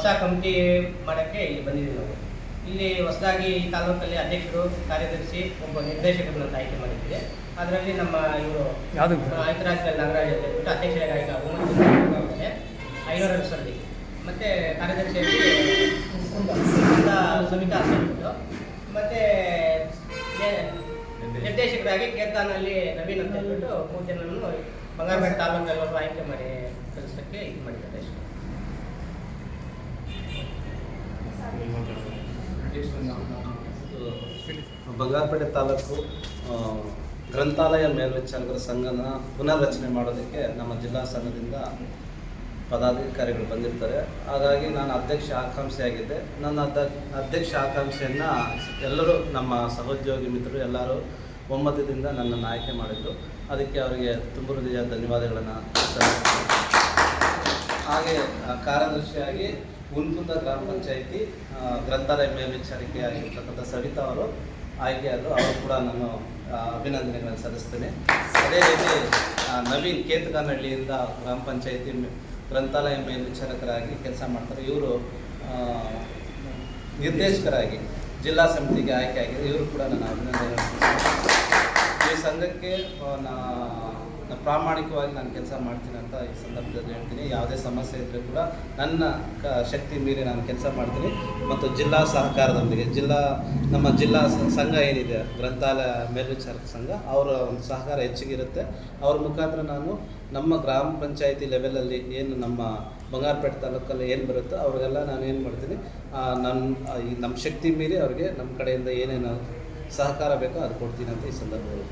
ಹೊಸ ಕಮಿಟಿ ಮಾಡೋಕ್ಕೆ ಇಲ್ಲಿ ಬಂದಿದ್ದೀವಿ ನಾವು. ಇಲ್ಲಿ ಹೊಸದಾಗಿ ಈ ತಾಲೂಕಲ್ಲಿ ಅಧ್ಯಕ್ಷರು ಕಾರ್ಯದರ್ಶಿ ಒಬ್ಬ ನಿರ್ದೇಶಕರನ್ನು ಆಯ್ಕೆ ಮಾಡಿದ್ದೀವಿ. ಅದರಲ್ಲಿ ನಮ್ಮ ಇವರು ಯಾವುದು? ನಾಗರಾಜ್ ಅಂತ ಹೇಳ್ಬಿಟ್ಟು ಅಧ್ಯಕ್ಷರಾಗಿ ಜನ ಐನೂರ ಸರ್ದಿ ಮತ್ತು ಕಾರ್ಯದರ್ಶಿಯಾಗಿ ಸುಮಿತಾ ಸೇರಿಬಿಟ್ಟು ಅಂತ ಹೇಳ್ಬಿಟ್ಟು. ಮತ್ತು ನಿರ್ದೇಶಕರಾಗಿ ಕೇತಾನಲ್ಲಿ ನವೀನ್ ಅಂತ ಹೇಳ್ಬಿಟ್ಟು ಮೂರು ಜನರನ್ನು ಬಂಗಾರಪೇಟೆ ತಾಲೂಕಲ್ಲಿ ಆಯ್ಕೆ ಮಾಡಿ ಕೆಲಸಕ್ಕೆ ಇದು ಮಾಡಿದ್ದಾರೆ. ಬಂಗಾರಪೇಟೆ ತಾಲೂಕು ಗ್ರಂಥಾಲಯ ಮೇಲ್ವಿಚಾರಕರ ಸಂಘನ ಪುನರ್ರಚನೆ ಮಾಡೋದಕ್ಕೆ ನಮ್ಮ ಜಿಲ್ಲಾ ಸಂಘದಿಂದ ಪದಾಧಿಕಾರಿಗಳು ಬಂದಿರ್ತಾರೆ. ಹಾಗಾಗಿ ನಾನು ಅಧ್ಯಕ್ಷ ಆಕಾಂಕ್ಷೆಯಾಗಿದ್ದೆ. ನನ್ನ ಅಧ್ಯಕ್ಷ ಆಕಾಂಕ್ಷೆಯನ್ನು ಎಲ್ಲರೂ ನಮ್ಮ ಸಹೋದ್ಯೋಗಿ ಮಿತ್ರರು ಎಲ್ಲರೂ ಒಮ್ಮತದಿಂದ ನನ್ನನ್ನು ಆಯ್ಕೆ ಮಾಡಿದ್ರು ಅದಕ್ಕೆ ಅವರಿಗೆ ತುಂಬ ಹೃದಯ ಧನ್ಯವಾದಗಳನ್ನು ಹಾಗೆ ಕಾರ್ಯದರ್ಶಿಯಾಗಿ ಹುನ್ಕುಂದ ಗ್ರಾಮ ಪಂಚಾಯಿತಿ ಗ್ರಂಥಾಲಯ ಮೇಲ್ವಿಚಾರಿಕೆ ಆಗಿರ್ತಕ್ಕಂಥ ಸವಿತಾ ಅವರು ಆಯ್ಕೆಯಾದರು ಅವರು ಕೂಡ ನಾನು ಅಭಿನಂದನೆಗಳನ್ನು ಸಲ್ಲಿಸ್ತೇನೆ. ಅದೇ ರೀತಿ ನವೀನ್ ಕೇತಕನಹಳ್ಳಿಯಿಂದ ಗ್ರಾಮ ಪಂಚಾಯಿತಿ ಗ್ರಂಥಾಲಯ ಮೇಲ್ವಿಚಾರಕರಾಗಿ ಕೆಲಸ ಮಾಡ್ತಾರೆ. ಇವರು ನಿರ್ದೇಶಕರಾಗಿ ಜಿಲ್ಲಾ ಸಮಿತಿಗೆ ಆಯ್ಕೆ ಆಗಿದೆ ಇವರು ಕೂಡ ನನ್ನ ಅಭಿನಂದನೆ ಈ ಸಂಘಕ್ಕೆ ಆ, ನಾ ನಾ ಪ್ರಾಮಾಣಿಕವಾಗಿ ನಾನು ಕೆಲಸ ಮಾಡ್ತೀನಿ ಅಂತ ಈ ಸಂದರ್ಭದಲ್ಲಿ ಹೇಳ್ತೀನಿ. ಯಾವುದೇ ಸಮಸ್ಯೆ ಇದ್ದರೂ ಕೂಡ ನನ್ನ ಕ ಶಕ್ತಿ ಮೀರಿ ನಾನು ಕೆಲಸ ಮಾಡ್ತೀನಿ. ಮತ್ತು ಜಿಲ್ಲಾ ಸಹಕಾರದೊಂದಿಗೆ ಜಿಲ್ಲಾ ನಮ್ಮ ಜಿಲ್ಲಾ ಸಂಘ ಏನಿದೆ ಗ್ರಂಥಾಲಯ ಮೇಲ್ವಿಚಾರಕ ಸಂಘ ಅವರ ಒಂದು ಸಹಕಾರ ಹೆಚ್ಚಿಗೆ ಇರುತ್ತೆ ಅವ್ರ ಮುಖಾಂತರ ನಾನು ನಮ್ಮ ಗ್ರಾಮ ಪಂಚಾಯಿತಿ ಲೆವೆಲಲ್ಲಿ ಏನು ನಮ್ಮ ಬಂಗಾರಪೇಟೆ ತಾಲೂಕಲ್ಲಿ ಏನು ಬರುತ್ತೋ ಅವ್ರಿಗೆಲ್ಲ ನಾನು ಏನು ಮಾಡ್ತೀನಿ ನನ್ನ ಈ ನಮ್ಮ ಶಕ್ತಿ ಮೀರಿ ಅವ್ರಿಗೆ ನಮ್ಮ ಕಡೆಯಿಂದ ಏನೇನು ಸಹಕಾರ ಬೇಕೋ ಅದು ಕೊಡ್ತೀನಿ ಅಂತ ಈ ಸಂದರ್ಭದಲ್ಲಿ